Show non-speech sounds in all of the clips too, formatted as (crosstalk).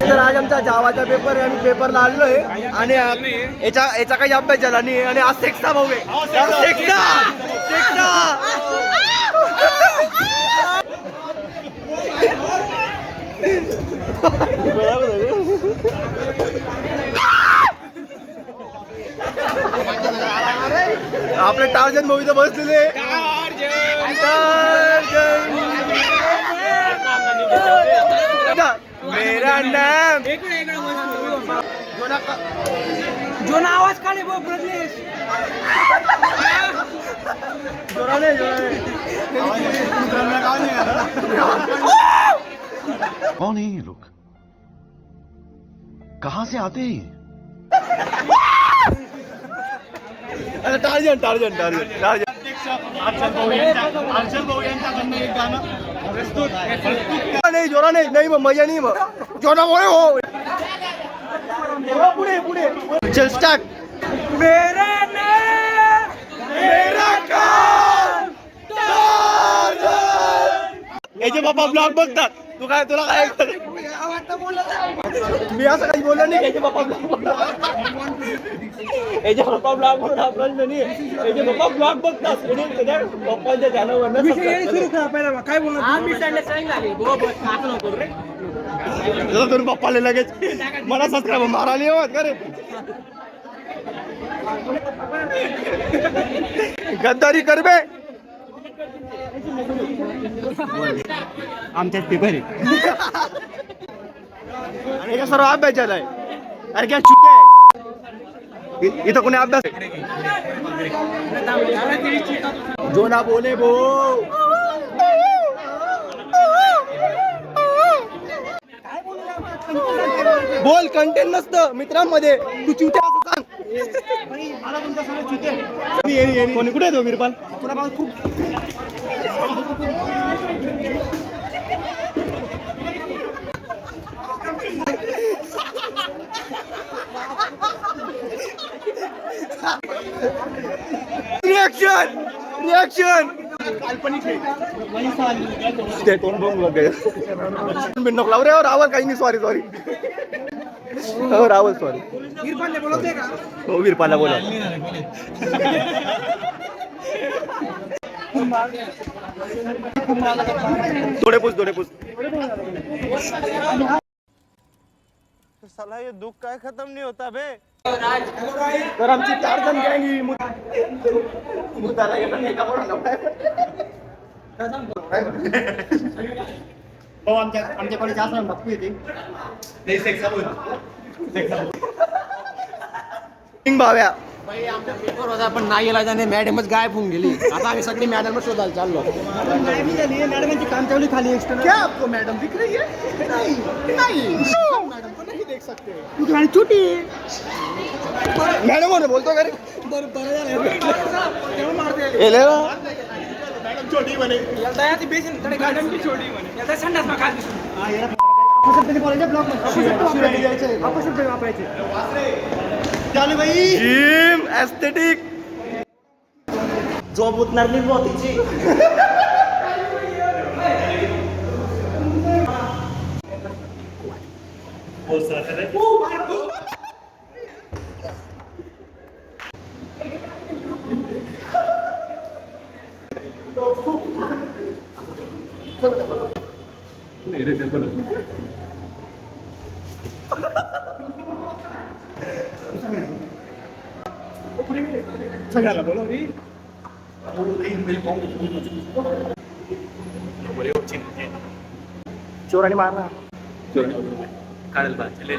तर आज आमचा जावाचा पेपर आहे आम्ही पेपरला आलोय आणि याचा याचा काही अभ्यास झाला नाही. आणि आज सेक्सा भाऊ आहे. सेक्सा सेक्सा आपले टार्जन भाऊ इथं बसलेले टार्जन. मेरा नाम जुना आवाज़ काढे भाऊ प्रज्ञेश जोराने जोराने कौन है ये लोग? कहाँ से आते हैं टार्जन टार्जन टार्जन टार्जन. नाही जोरा नाही नाही मग मजा नाही मग. जोरा होय हो. पुढे पुढे. चल स्टार्ट मेरे ने मेरा काम याचे बाबा ब्लॉग बघतात. तू काय तुला काय मी असं काही बोललो नाही. याचे बाबा ब्लॉग याचे पप्पा ब्लॉग बघतात प्रश्न नाही. याचे पप्पा ब्लॉग बघतात म्हणून त्याच्या पप्पांच्या चॅनलवर सुरू करा. पहिला काय बोलणार? तुम्ही पप्पाला लगेच मला सबस्क्राईब मारायला येवत का रे? गद्दारी कर बे. आमच्यात पेपर आहे. आणि का सर्व अभ्यास झालाय. अरे काय चुके आहे? इथं कोणी अभ्यास जो ना बोले भो बोल कंटेंट नसतं. मित्रांमध्ये तू चुते असं सांग. कोणी येणी- कोणी कुठे येतो तो खूप रिएक्शन रिएक्शन ते तोंड बघून बघ. नको लाव रे हो, रावल काही नाही सॉरी सॉरी हो रावल सॉरी हो वीरपाला बोला थोडे पुस थोडे पुस. साला ये दुख काय खत्म नहीं होता बे। तर आमची चार जण गँग ही हो आमच्या भक्ती येते. भाव्या. पेपर होता पण नाही गेला त्याने मॅडमच गायब होऊन गेली. आता आम्ही सगळी मॅडम शोधायला चाललो. मॅडमांची काम चालू खाली एक्स्ट्रा क्या? आपको मैडम दिख रही है नहीं. नहीं. मैडम आणि छोटी. मॅडम होने बोलतो का रे बरं बरं छोटी म्हणे. संडास मग एस्थेटिक जॉब उतणार नाही तिची. (laughs) चोराने मारला काय माहीत कोण आहे मुलगा आहे मुलगा आहे, मुलगा കടൽ ബാച്ച് അല്ലേ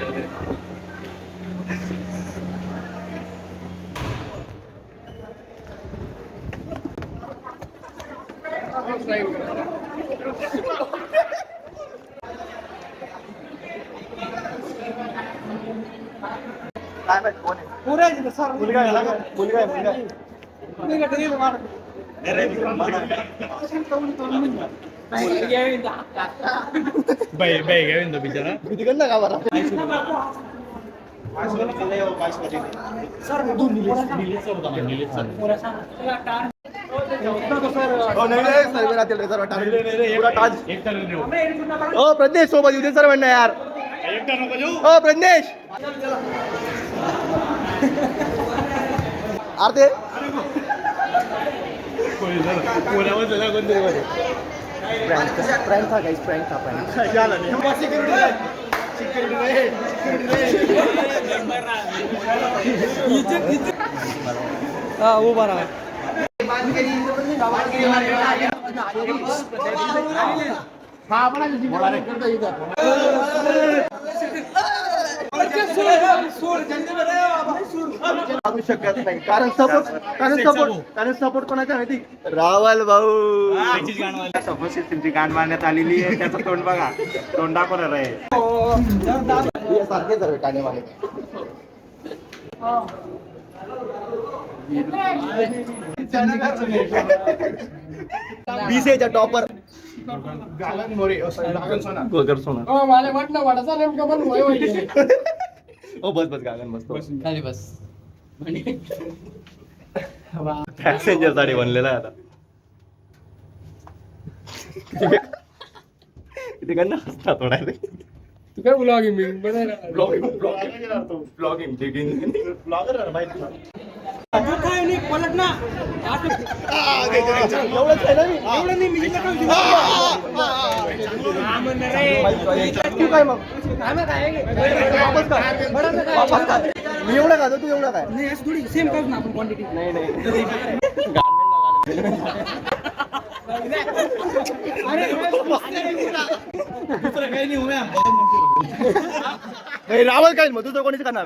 പൂരാജിന്റെ സാർ. മുൻകായ മുൻകായ മുൻകായ നീ കേട്ടോ നീ हो, नाही, नाही, सर्व राहतील रे, हो प्रज्ञेश सोबत येऊ दे सर्वांना यार. हो प्रज्ञेश. आरते प्रँक था गाइस प्रँक था प्रँक उभा राहा लागू शकत नाही. कारण सपोर्ट कारण सपोर्ट कारण सपोर्ट कोणाचा माहिती रावल भाऊ. तुमची गाण मारण्यात आलेली आहे. त्याचं तोंड बघा. तोंड दाखवणार आहे. हे सारखेच आहे काने माने बीसेच्या टॉपर गोगर सोना. मला वाटलं वाटाचा नेमका पण वय वय ओ बस बस गागन बस खाली बस. पॅसेंजरसाठी बनलेला आहे आता. किती गंदा हसता थोडा तू काय blogging blogging blogging blogging blogger माहिती काय नाही पलट ना. एवढंच आहे ना मी एवढं नाही मी तू काय मग? वापस काय वापस काय मी एवढं खातो तू एवढं काय नाही असं थोडी सेम कर ना आपण क्वांटिटी नाही नाही. (laughs) नाही रावल काय मग तुझं कोणीच करणार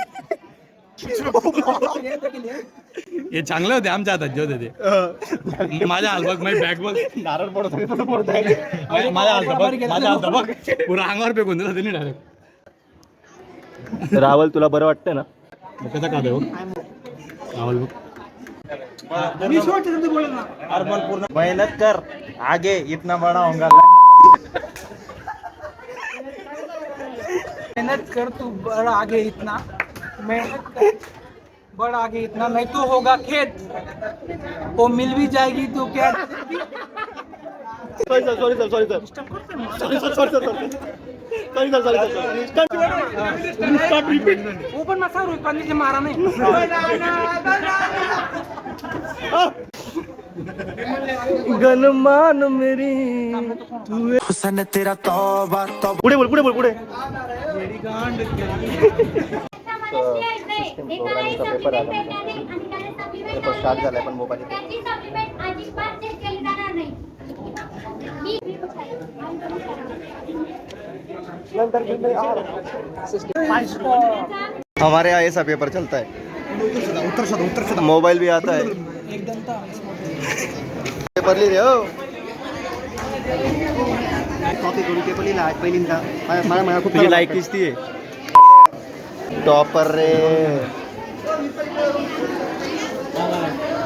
हे चांगले होते आमच्या हातात जे होते ते. माझ्या हात बघ माझी बॅग बघ. नारळ पडत माझ्या हात बघ माझ्या हात बघ. पुरा अंगावर फेकून दिला त्यांनी डायरेक्ट रावल तुला बरं वाटतं ना? कसं खाते हो राहुल बघ. मेहनत कर. आगे इतना बड़ा होगा मेहनत कर तू बड़ा आगे इतना. मेहनत कर बड़ा आगे इतना नहीं तो होगा खेत। वो मिल भी जाएगी तो क्या? Sorry sir sorry sir sorry sir sorry sir sorry sir sorry sir sorry sir वो पण माझा रुपयाने जे मारा नाही। गनमान मेरी। पुढे बोल पुढे बोल पुढे पेपर आला पेपर स्टार्ट झालाय पण मोबाईल हमारे यहाँ ऐसा पेपर चलता है। मोबाइल भी आता है। पेपर लिहि रे हो? कॉपी करून पेपर लिहिला आज पहिल्यांदा मला मला मला खूप लायकीच ती आहे टॉपर रे.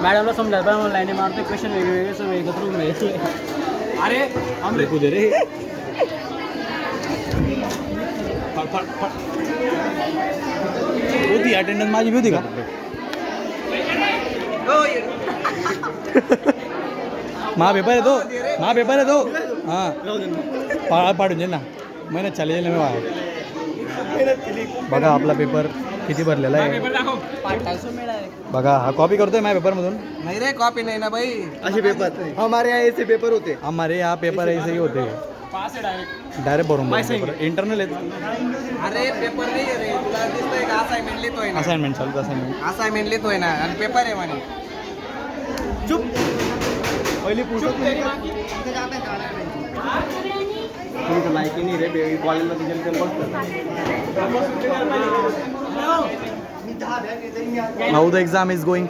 मॅडमला समजायला पण लाईने मारते क्वेश्चन वेगवेगळे सगळे एकत्र उभे आहेत. अरे आमरे दे रे? (laughs) होती अटेंडन्स माझी होती का? मा पेपर आहे तो. मा पेपर आहे तो. हां. पाळा पाडून दे ना. महिन्यात चालेल ना मी बघा आपला पेपर किती भरलेला आहे. बघा हा कॉपी करतोय माझ्या पेपरमधून नाही रे कॉपी नाही ना भाई असे पेपर हमारे यहाँ ऐसे पेपर होते. हमारे यहाँ पेपर ऐसे ही होते. डायरेक्ट भरून पेपर इंटरनल आहेत. अरे पेपर नाही रे. तुला दिसतोय का? असाइनमेंट लिहितोय ना. असाइनमेंट चालू असाइनमेंट असाइनमेंट लिहितोय ना. आणि पेपर आहे म्हणे. पहिली पुस्तक तुमचं लायकी नाही रे कॉलेजला तिच्या how the exam is going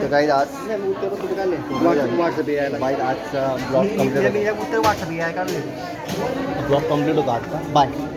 तर काही आज व्हॉट्सअप यायला बाय आजचा ब्लॉग कंप्लीट ब्लॉग कंप्लीट होता आता बाय